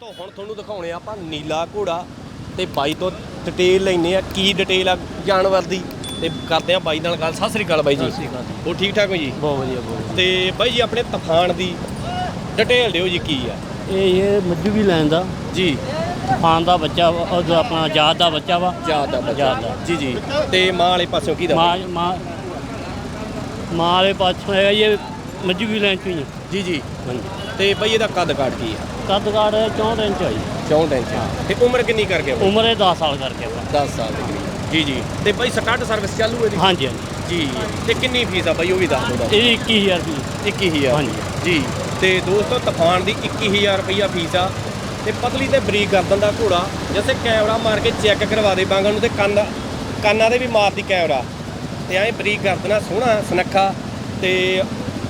ਦੋਸਤੋ ਹੁਣ ਤੁਹਾਨੂੰ ਦਿਖਾਉਣੇ ਆ ਆਪਾਂ ਨੀਲਾ ਘੋੜਾ ਤੇ ਬਾਈ ਤੋਂ ਡਿਟੇਲ ਲੈਨੇ ਆ ਕੀ ਡਿਟੇਲ ਆ ਜਾਨਵਰ ਦੀ ਤੇ ਕਰਦੇ ਆ ਬਾਈ ਨਾਲ ਗੱਲ। ਸਤਿ ਸ੍ਰੀ ਅਕਾਲ ਬਾਈ ਜੀ। ਉਹ ਠੀਕ ਠਾਕ ਹੋ ਜੀ? ਬਹੁਤ ਵਧੀਆ ਬਹੁਤ ਤੇ ਬਾਈ ਜੀ ਆਪਣੇ ਤੂਫਾਨ ਦੀ ਡਿਟੇਲ ਦਿਓ ਜੀ ਕੀ ਆ। ਇਹ ਇਹ ਮੱਝੂ ਵੀ ਲੈਣ ਦਾ। ਜੀ। ਖਾਨ ਦਾ ਬੱਚਾ ਵਾ, ਉਹ ਜੋ ਆਪਣਾ ਜਾਤ ਦਾ ਬੱਚਾ ਵਾ। ਯਾਦ ਦਾ ਯਾਦ ਦਾ। ਜੀ ਜੀ। ਤੇ ਮਾਂ ਵਾਲੇ ਪਾਸਿਓਂ ਕੀ ਦਾ ਮਾਂ ਮਾਂ ਮਾਂ ਵਾਲੇ ਪਾਸੋਂ ਹੈਗਾ ਜੀ, ਇਹ ਮੱਝੂ ਵੀ ਲੈਣ ਚ ਹੀ ਆ। ਜੀ ਜੀ। ਹਾਂਜੀ। ਤੇ ਬਾਈ ਇਹਦਾ ਕੱਦ ਕਾਠ ਕੀ ਆ? ਕੱਦ ਕਾਠ 64 ਇੰਚ ਆਈ 64 ਇੰਚ। ਤੇ ਉਮਰ ਕਿੰਨੀ ਕਰ ਗਿਆ ਉਮਰ ਇਹ 10 ਸਾਲ ਕਰਕੇ ਵਾ 10 ਸਾਲ ਦੇ। ਕਰੀਬ ਜੀ ਜੀ। ਤੇ ਬਾਈ ਸਟਾਰਟ ਸਰਵਿਸ ਚਾਲੂ ਹੈ ਜੀ ਹਾਂਜੀ ਹਾਂਜੀ। ਜੀ। ਤੇ ਕਿੰਨੀ ਫੀਸ ਆ ਬਾਈ ਉਹ ਵੀ ਦੱਸ ਦਿਓ ਇਹ 21000 ਰੁਪਏ 21000 ਹਾਂਜੀ। ਜੀ। ਤੇ ਦੋਸਤੋ ਤੂਫਾਨ ਦੀ 21000 ਰੁਪਈਆ ਫੀਸ ਆ। ਤੇ ਪਤਲੀ ਤੇ ਬਰੀਕ ਗਰਦਨ ਦਾ ਘੋੜਾ। ਜਿਵੇਂ ਕੈਮਰਾ ਮਾਰ ਕੇ ਚੈੱਕ ਕਰਵਾ ਦੇ ਬਾਂਗਾਂ ਨੂੰ ਤੇ ਕੰਨ ਕੰਨਾਂ ਦੇ ਵੀ ਮਾਰਦੀ ਕੈਮਰਾ। ਤੇ ਐਂ ਬਰੀਕ ਗਰਦਨਾ ਸੋਹਣਾ ਸੁਨੱਖਾ। ਤੇ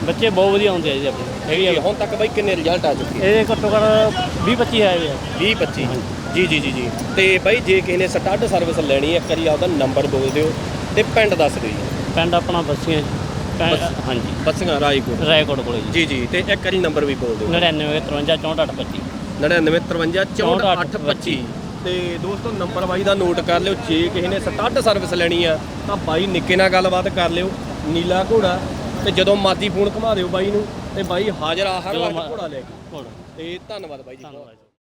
ਬੱਚੇ ਬਹੁਤ ਵਧੀਆ ਹੁੰਦੇ ਆ ਜੀ ਆਪਣੇ ਵੀ ਇਹ ਹੁਣ ਤੱਕ ਬਾਈ ਕਿੰਨੇ ਰਿਜ਼ਲਟ ਆ ਚੁੱਕੇ? ਇਹ ਘੱਟੋ ਘੱਟ 20 25 ਆਏ ਹੋਏ ਆ 20 25 ਜੀ ਜੀ ਜੀ ਜੀ। ਤੇ ਬਾਈ ਜੇ ਕਿਸੇ ਨੇ ਸਟਾਰਟ ਸਰਵਿਸ ਲੈਣੀ ਹੈ ਇੱਕ ਵਾਰੀ ਆਪਦਾ ਨੰਬਰ ਬੋਲ ਦਿਓ ਤੇ ਪਿੰਡ ਦੱਸ ਦਿਓ ਜੀ। ਪਿੰਡ ਆਪਣਾ ਬੱਸੀਆਂ ਜੀ। ਪਿੰਡ- ਬੱਸ- ਹਾਂਜੀ। ਬੱਸੀਆਂ ਰਾਏਕੋਟ। ਰਾਏਕੋਟ ਕੋਲੇ ਜੀ। ਜੀ ਜੀ ਤੇ ਇੱਕ ਵਾਰੀ ਨੰਬਰ ਵੀ ਬੋਲ ਦਿਓ। 99 53 64 25 99 53 64 25 ਤੇ ਦੋਸਤੋ ਨੰਬਰ ਬਾਈ ਦਾ ਨੋਟ ਕਰ ਲਿਓ। ਜੇ ਕਿਸੇ ਨੇ ਸਟੱਡ ਸਰਵਿਸ ਲੈਣੀ ਆ ਤਾਂ ਬਾਈ ਨਿੱਕੇ ਨਾਲ ਗੱਲਬਾਤ ਕਰ ਲਿਓ। ਨੀਲਾ ਘੋੜਾ ਤੇ ਜਦੋਂ ਮਰਜ਼ੀ ਫੋਨ ਘੁਮਾ ਦਿਓ ਬਾਈ ਨੂੰ ਤੇ ਬਾਈ ਹਾਜ਼ਰ ਆ ਹਰ ਮਰ- ਘੋੜਾ ਲੈ ਕੇ। ਤੇ ਧੰਨਵਾਦ ਬਾਈ ਜੀ ਧੰਨਵਾਦ